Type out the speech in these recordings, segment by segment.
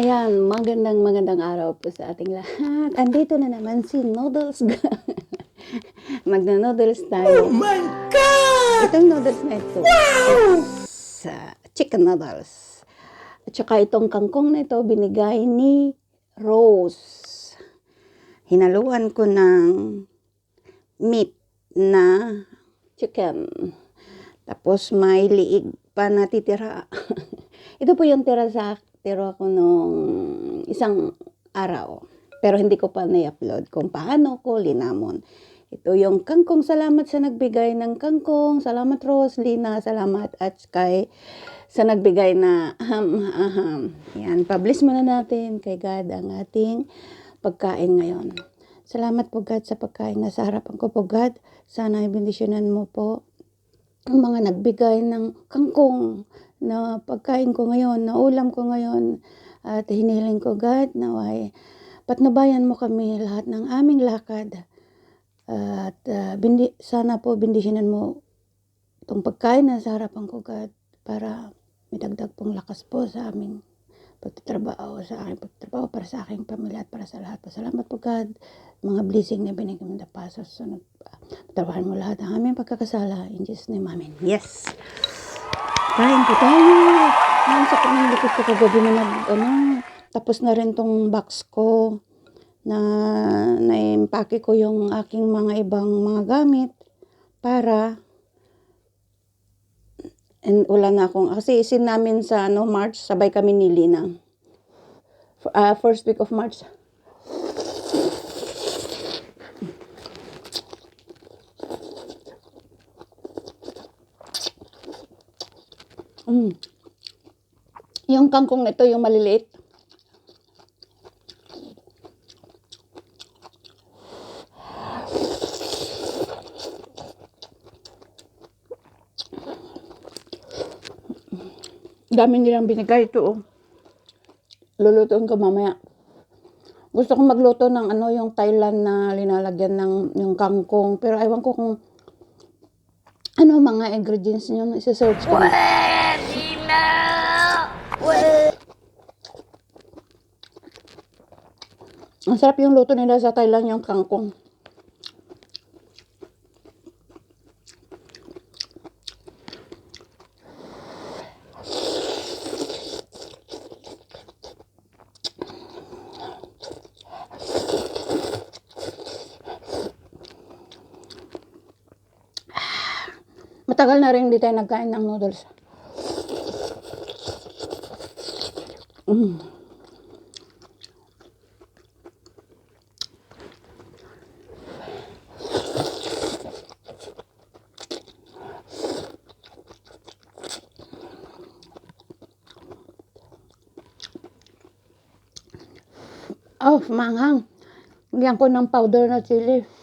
Magandang magandang araw po sa ating lahat. Andito na naman si Noodles. Magna-noodles tayo. Oh my God! Itong noodles na ito. Sa chicken noodles. At saka itong kangkong na ito binigay ni Rose. Hinaluan ko ng meat na chicken. Tapos may liig pa na titira. ito po yung tira sa tira ko nung isang araw. Pero hindi ko pa na-upload kung paano ko linamon. Ito yung kangkong. Salamat sa nagbigay ng kangkong. Salamat Rose, Lina. Salamat at kay sa nagbigay na aham, aham. Yan, publish muna natin kay God ang ating pagkain ngayon. Salamat po God sa pagkain na sa harapan ko po God. Sana ibindisyonan mo po ang mga nagbigay ng kangkong na pagkain ko ngayon, na ulam ko ngayon. At hiniling ko God na way patnubayan mo kami lahat ng aming lakad. At uh, bindi, sana po bindisyonan mo itong pagkain na sa harapan ko God para may dagdag pong lakas po sa aming pagtatrabaho, sa aking pagtatrabaho, para sa aking pamilya at para sa lahat. Pasalamat po God, mga blessing na binigay mo na pa sa sunod. Trabahan mo lahat ang aming pagkakasala. In Jesus name, Amen. Yes! Po tayo! Sakit ng likod ko kagabi na nag, ano, tapos na rin tong box ko na na-impake ko yung aking mga ibang mga gamit para and wala na akong kasi isin namin sa ano March sabay kami ni Lina F- ah, first week of March mm. yung kangkong nito yung maliliit dami nilang binigay ito. Oh. Lulutuin ko mamaya. Gusto kong magluto ng ano yung Thailand na linalagyan ng yung kangkong. Pero aywan ko kung ano mga ingredients niyo. Isa-search ko. na. Ang sarap yung luto nila sa Thailand yung kangkong. Matagal na rin hindi tayo nagkain ng noodles. Mm. Oh, manghang. Lagyan ko ng powder na chili.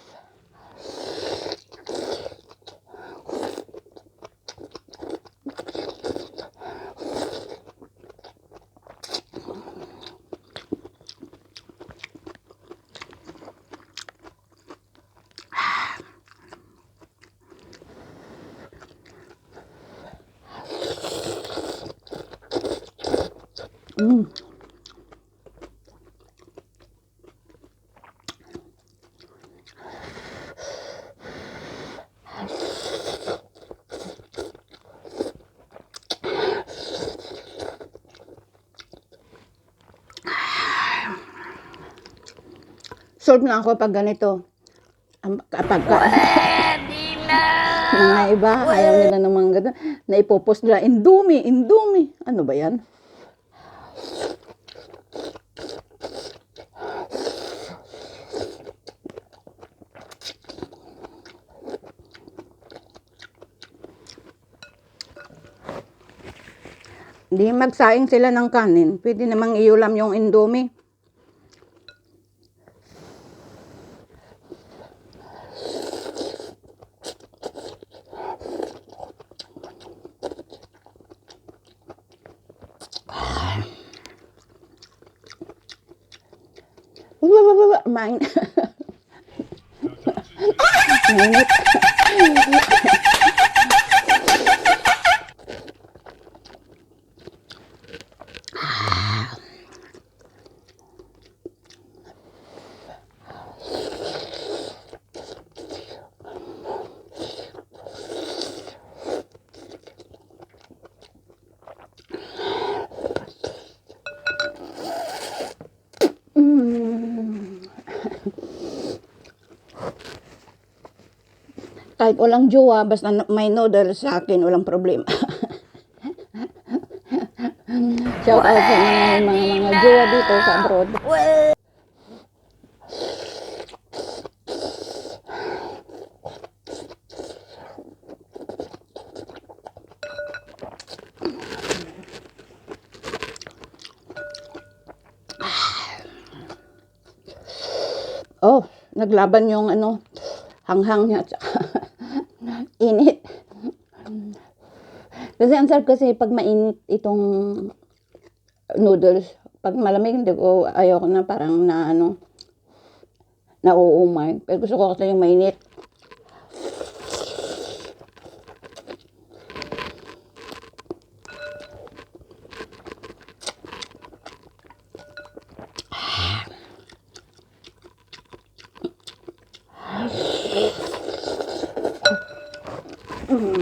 Mm. Solve na ako pag ganito. Ang- Kapag ka, mga iba, ayaw nila ng mga ganun. Na ipopost nila, Indomie, Indomie. Ano ba yan? Hindi magsaing sila ng kanin. Pwede namang iulam yung Indomie. Main. Mainit. kahit walang jowa, basta may noodles sa akin, walang problema. Shout out sa mga, mga, mga jowa dito sa abroad. Oh, naglaban yung ano, hanghang niya. init. Kasi ang sarap kasi pag mainit itong noodles, pag malamig hindi ko ayoko na parang na ano nauumay. Pero gusto ko kasi yung mainit. Mga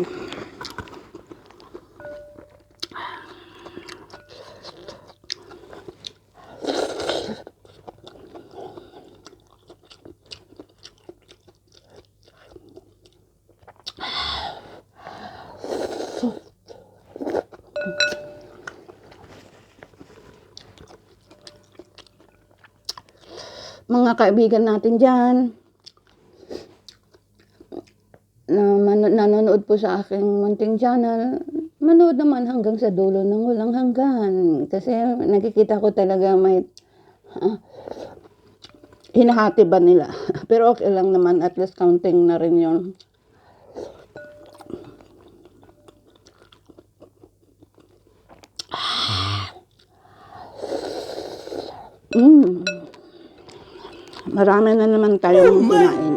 kaibigan natin dyan, na nanonood po sa aking munting channel, manood naman hanggang sa dulo ng walang hanggan. Kasi nakikita ko talaga may ah, hinahati ba nila. Pero okay lang naman, at least counting na rin yun. Mm. Marami na naman tayong kinain.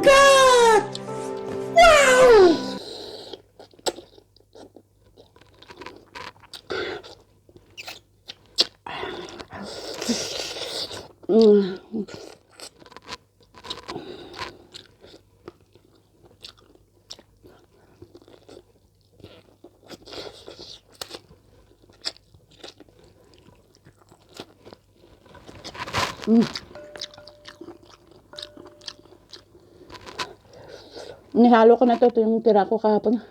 Mm. Nihalo ko na to. Ito yung tira ko kahapon.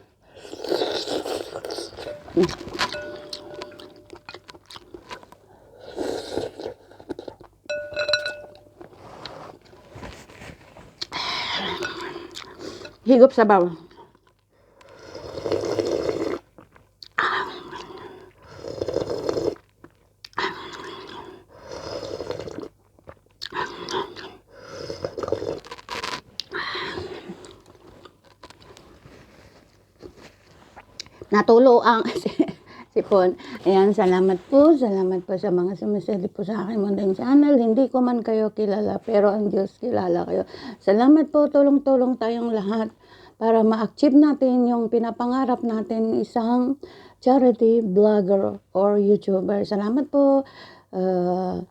Higop sa bawang. natulo ang sipon. Ayan, salamat po. Salamat po sa mga sumisili po sa akin mundang channel. Hindi ko man kayo kilala, pero ang Diyos kilala kayo. Salamat po, tulong-tulong tayong lahat para ma-achieve natin yung pinapangarap natin isang charity vlogger or YouTuber. Salamat po. Uh,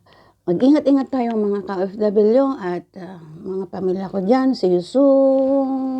mag-ingat-ingat tayo mga ka-FW at uh, mga pamilya ko dyan. See you soon.